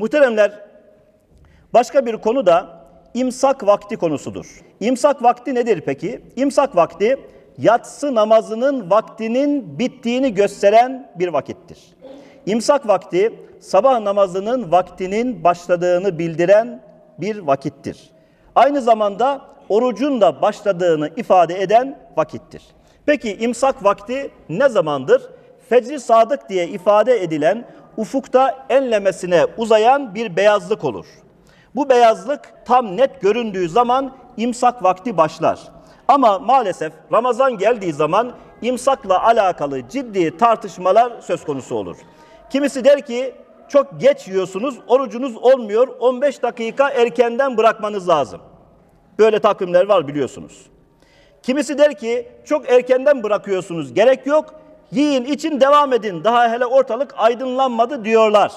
Muhteremler, başka bir konu da imsak vakti konusudur. İmsak vakti nedir peki? İmsak vakti yatsı namazının vaktinin bittiğini gösteren bir vakittir. İmsak vakti sabah namazının vaktinin başladığını bildiren bir vakittir. Aynı zamanda orucun da başladığını ifade eden vakittir. Peki imsak vakti ne zamandır? Fecri sadık diye ifade edilen ufukta enlemesine uzayan bir beyazlık olur. Bu beyazlık tam net göründüğü zaman imsak vakti başlar. Ama maalesef Ramazan geldiği zaman imsakla alakalı ciddi tartışmalar söz konusu olur. Kimisi der ki çok geç yiyorsunuz, orucunuz olmuyor, 15 dakika erkenden bırakmanız lazım. Böyle takvimler var biliyorsunuz. Kimisi der ki çok erkenden bırakıyorsunuz, gerek yok, yiyin için devam edin, daha hele ortalık aydınlanmadı diyorlar.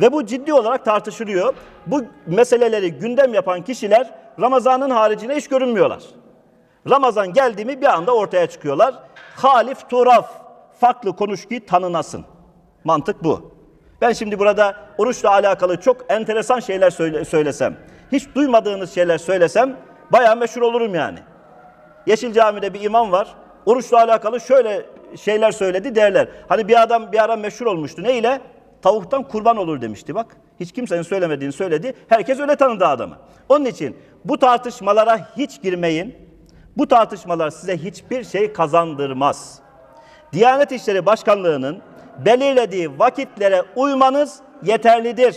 Ve bu ciddi olarak tartışılıyor. Bu meseleleri gündem yapan kişiler Ramazan'ın haricinde hiç görünmüyorlar. Ramazan geldi mi bir anda ortaya çıkıyorlar. Halif turaf, farklı konuş ki tanınasın. Mantık bu. Ben şimdi burada oruçla alakalı çok enteresan şeyler söyle- söylesem, hiç duymadığınız şeyler söylesem bayağı meşhur olurum yani. Yeşil Cami'de bir imam var. Oruçla alakalı şöyle şeyler söyledi derler. Hani bir adam bir ara meşhur olmuştu. Ne ile? Tavuktan kurban olur demişti bak. Hiç kimsenin söylemediğini söyledi. Herkes öyle tanıdı adamı. Onun için bu tartışmalara hiç girmeyin. Bu tartışmalar size hiçbir şey kazandırmaz. Diyanet İşleri Başkanlığı'nın belirlediği vakitlere uymanız yeterlidir.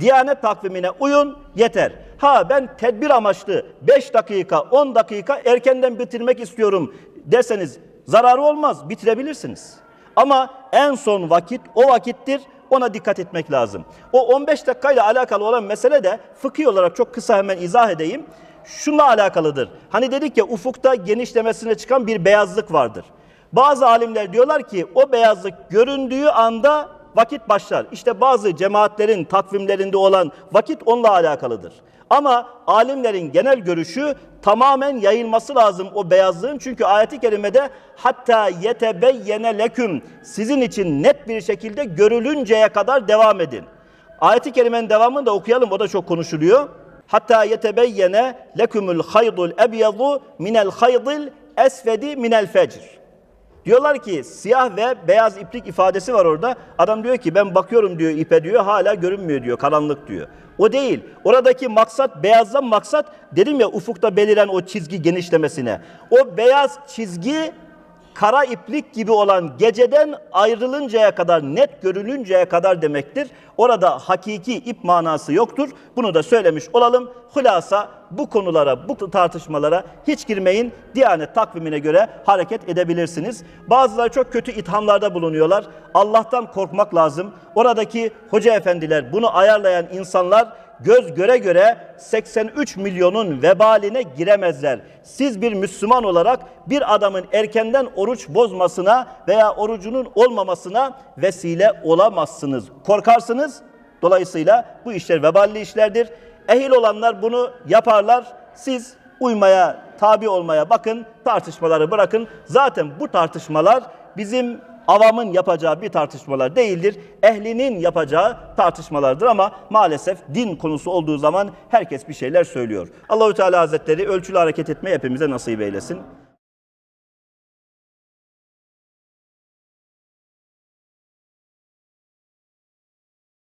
Diyanet takvimine uyun yeter. Ha ben tedbir amaçlı 5 dakika 10 dakika erkenden bitirmek istiyorum derseniz zararı olmaz bitirebilirsiniz. Ama en son vakit o vakittir ona dikkat etmek lazım. O 15 dakikayla alakalı olan mesele de fıkhi olarak çok kısa hemen izah edeyim. Şununla alakalıdır. Hani dedik ya ufukta genişlemesine çıkan bir beyazlık vardır. Bazı alimler diyorlar ki o beyazlık göründüğü anda vakit başlar. İşte bazı cemaatlerin takvimlerinde olan vakit onunla alakalıdır. Ama alimlerin genel görüşü tamamen yayılması lazım o beyazlığın. Çünkü ayeti kerimede hatta yetebeyyene leküm sizin için net bir şekilde görülünceye kadar devam edin. Ayeti kerimenin devamını da okuyalım o da çok konuşuluyor. Hatta yetebeyyene lekumul haydul ebyadu minel haydil esvedi minel fecr. Diyorlar ki siyah ve beyaz iplik ifadesi var orada. Adam diyor ki ben bakıyorum diyor ipe diyor hala görünmüyor diyor karanlık diyor. O değil. Oradaki maksat beyazdan maksat dedim ya ufukta beliren o çizgi genişlemesine. O beyaz çizgi kara iplik gibi olan geceden ayrılıncaya kadar, net görülünceye kadar demektir. Orada hakiki ip manası yoktur. Bunu da söylemiş olalım. Hulasa bu konulara, bu tartışmalara hiç girmeyin. Diyanet takvimine göre hareket edebilirsiniz. Bazıları çok kötü ithamlarda bulunuyorlar. Allah'tan korkmak lazım. Oradaki hoca efendiler, bunu ayarlayan insanlar göz göre göre 83 milyonun vebaline giremezler. Siz bir Müslüman olarak bir adamın erkenden oruç bozmasına veya orucunun olmamasına vesile olamazsınız. Korkarsınız. Dolayısıyla bu işler veballi işlerdir. Ehil olanlar bunu yaparlar. Siz uymaya, tabi olmaya bakın, tartışmaları bırakın. Zaten bu tartışmalar bizim avamın yapacağı bir tartışmalar değildir. Ehlinin yapacağı tartışmalardır ama maalesef din konusu olduğu zaman herkes bir şeyler söylüyor. Allahü Teala Hazretleri ölçülü hareket etmeyi hepimize nasip eylesin.